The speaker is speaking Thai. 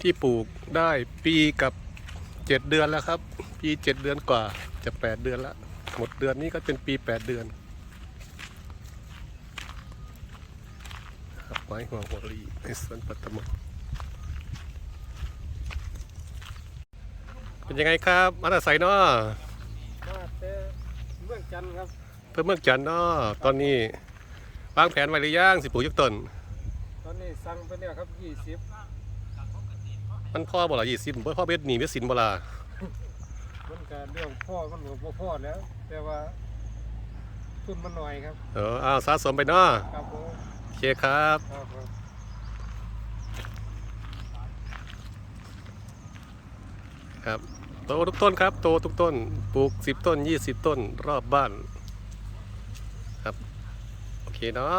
ที่ปลูกได้ปีกับเจ็ดเดือนแล้วครับ ปีเจ็ดเดือนกว่าจะแปดเดือนแล้วหมดเดือนนี้ก็เป็นปีแปดเดือนครับไม้หัวหัวลีในสวนปัตตมงเป็นยังไงครับมาอาศัยเนาะมาแต่เมืองจันทร์ครับเพื่อเมืองจันทน์เนาะตอนนี้วางแผนไว้หรือยังสิปลูกยักต้นตอนนี้สั่งไปแล้วครับยี่สิบ มันพ่อบ่ละยี่สิบพ่อเบ็ดหนีเบ็ดสินบ่ละมันก็เรื่องพ่อมันก็บ่พ่อแล้ว แต่ว่าทุนมันหน่อยครับ เอออ้าวสะสมไปเนาะครับผมโอเคครับครับผมครับโตทุกต้นครับโตทุกต้นปลูกสิบต้นยี่สิบต้นรอบบ้าน ครับ โอเคเนาะ